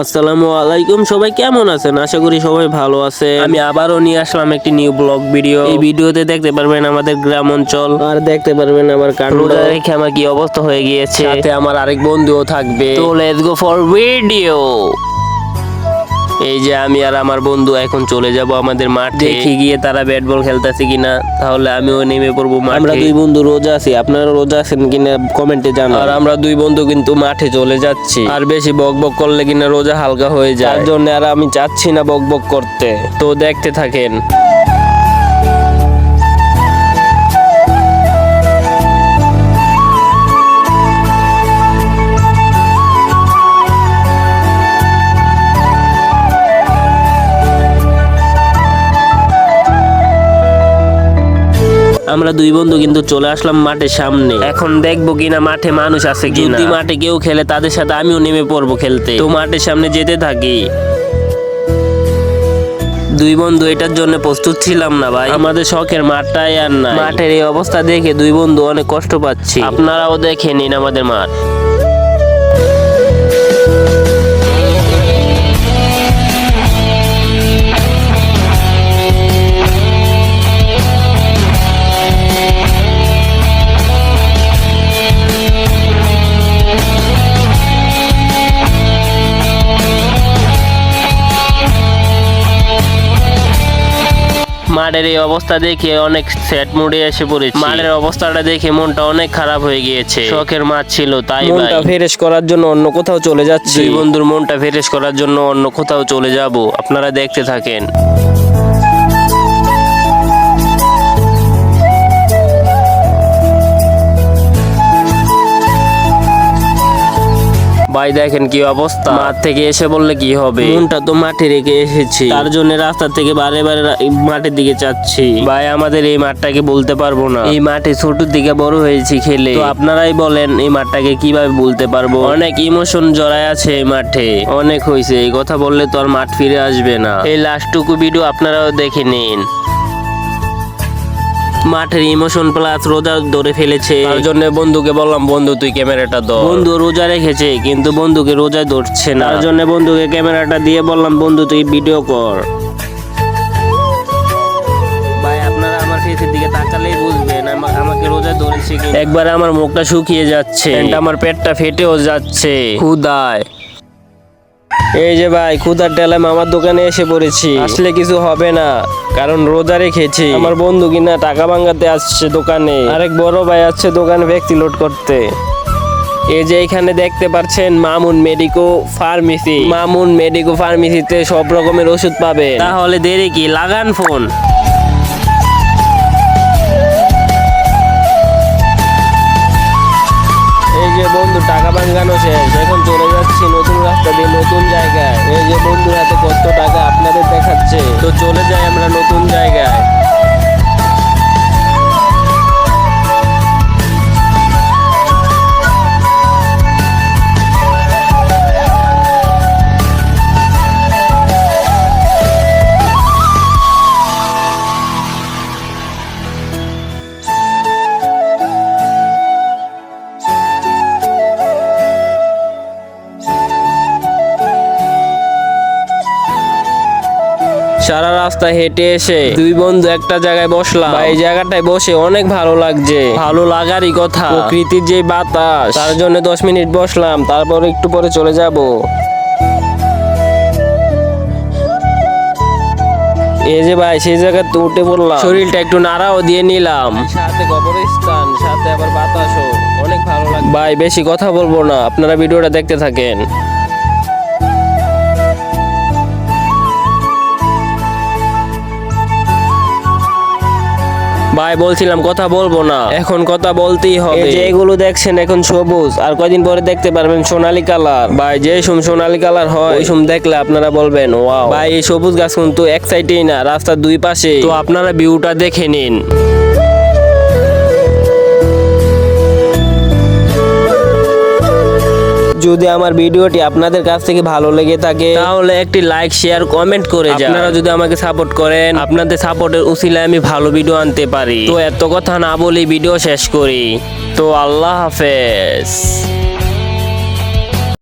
আসসালামু আলাইকুম সবাই কেমন আছেন? আশা করি সবাই ভালো আছে আমি আবারও নিয়ে আসলাম একটি নিউ ব্লগ ভিডিও এই ভিডিওতে দেখতে পারবেন আমাদের গ্রাম অঞ্চল। আর দেখতে পারবেন আমার রোজা রেখে আমার কি অবস্থা হয়ে গিয়েছে। সাথে আমার আরেক বন্ধুও থাকবে। তো লেটস গো ফর ভিডিও এই যে আমি আর আমার বন্ধু এখন চলে যাব আমাদের মাঠে। দেখি গিয়ে তারা ব্যাট বল খেলতেছে কিনা তাহলে আমিও নেমে পড়ব মাঠে। আমরা দুই বন্ধু রোজা আছি আপনারা রোজা আছেন কিনা কমেন্টে জানান। আর আমরা দুই বন্ধু কিন্তু মাঠে চলে যাচ্ছি। আর বেশি বক বক করলে কিনা রোজা হালকা হয়ে যায়। তার জন্য আর আমি চাচ্ছি না বক বক করতে। তো দেখতে থাকেন। আমরা দুই বন্ধু কিন্তু চলে আসলাম মাঠের সামনে। এখন দেখব কিনা মাঠে মানুষ আছে কি যদি মাঠে কেউ খেলে তাদের সাথে আমিও নেমে পড়ব খেলতে। তো মাঠের সামনে যেতে থাকি। দুই বন্ধু এটার জন্য প্রস্তুত ছিলাম না ভাই। আমাদের শখের মাঠটাই আর না মাঠের এই অবস্থা দেখে দুই বন্ধু অনেক কষ্ট পাচ্ছি। আপনারাও দেখে নিন আমাদের মাঠ। মাঠের এই অবস্থা দেখে অনেক স্যাড মুডে এসে পড়েছি। মাঠের অবস্থাটা দেখে মনটা অনেক খারাপ হয়ে গিয়েছে। শখের মাঠ ছিল তাই মনটা ফ্রেশ করার জন্য অন্য কোথাও চলে যাচ্ছি। দুই বন্ধুর মনটা ফ্রেশ করার জন্য অন্য কোথাও চলে যাব। আপনারা দেখতে থাকেন। ভাই দেখেন কি অবস্থা। মাঠ থেকে এসে বললে কি হবে? মনটা তো মাঠে রেখে এসেছি। তার জন্য রাস্তা থেকে বারে বারে মাঠের দিকে যাচ্ছি। ভাই আমাদের এই মাঠটাকে বলতে পারব না। এই মাঠে ছোট দিকে বড় হয়েছি খেলে। তো আপনারাই বলেন এই মাঠটাকে কীভাবে বলতে পারব? অনেক ইমোশন জড়ায় আছে এই মাঠে। অনেক হয়েছে এই কথা বললে তো আর মাঠ ফিরে আসবে না। এই লাস্টটুকু ভিডিও আপনারাও দেখে নিন। মাঠের ইমোশন প্লাস রোজা ধরে ফেলেছে। তার জন্য বন্ধুকে বললাম বন্ধু তুই ক্যামেরাটা ধর। বন্ধু রোজা রেখেছে কিন্তু বন্ধুকে রোজায় ধরছে না। তার জন্য বন্ধুকে ক্যামেরাটা দিয়ে বললাম বন্ধু তুই ভিডিও কর। ভাই আপনারা আমার ফেসের দিকে তাকালেই বুঝবেন আমা- আমাকে রোজা ধরেছে একবার আমার মুখটা শুকিয়ে যাচ্ছে। আমার পেটটা ফেটেও যাচ্ছে। ক্ষুদায় এই যে ভাই, ক্ষুধার টেলাম মামার দোকানে এসে পড়েছি। আসলে কিছু হবে না, কারণ রোজা রেখেছি। আমার বন্ধু কিনা টাকা ভাঙাতে আসছে দোকানে। আরেক বড় ভাই আসছে দোকানে ব্যক্তি লোড করতে। এই যে এখানে দেখতে পাচ্ছেন Mamun medico pharmacy. Mamun medico ফার্মেসিতে সব রকমের ওষুধ পাবে। তাহলে দেরি কি? লাগান ফোন। দিয়ে নতুন জায়গায়। এই যে সারা রাস্তা হেঁটে এসে দুই বন্ধু একটা জায়গায় বসলাম। এই জায়গাটায় বসে অনেক ভালো লাগছে। ভালো লাগারই কথা। প্রকৃতির যে বাতাস, তার জন্য দশ মিনিট বসলাম, তারপর একটু পরে চলে যাব। এই যে ভাই, সেই জায়গায় তো উঠে পড়লাম। শরীরটা একটু নাড়াও দিয়ে নিলাম। সাথে কবরস্থান, সাথে আবার বাতাসও। অনেক ভালো লাগে ভাই, বেশি কথা বলব না। আপনারা ভিডিওটা দেখতে থাকেন। ভাই বলছিলাম কথা বলব না। এখন কথা বলতেই হবে। এই যে এগুলো দেখছেন এখন সবুজ আর কয়দিন পরে দেখতে পারবেন সোনালী কালার। ভাই যে সম সোনালী কালার হয়। ওই সম দেখলে আপনারা বলবেন ওয়াও। ভাই এই সবুজ গাছ কিন্তু এক সাইডেই না রাস্তার দুই পাশে তো আপনারা ভিউটা দেখে নিন। যদি আমার ভিডিওটি আপনাদের কাছ থেকে ভালো লেগে থাকে তাহলে একটি লাইক শেয়ার কমেন্ট করে যান। আপনারা যদি আমাকে সাপোর্ট করেন আপনাদের সাপোর্টের উসিলায় আমি ভালো ভিডিও আনতে পারি। তো এত কথা না বলি ভিডিও শেষ করি। তো আল্লাহ হাফেজ।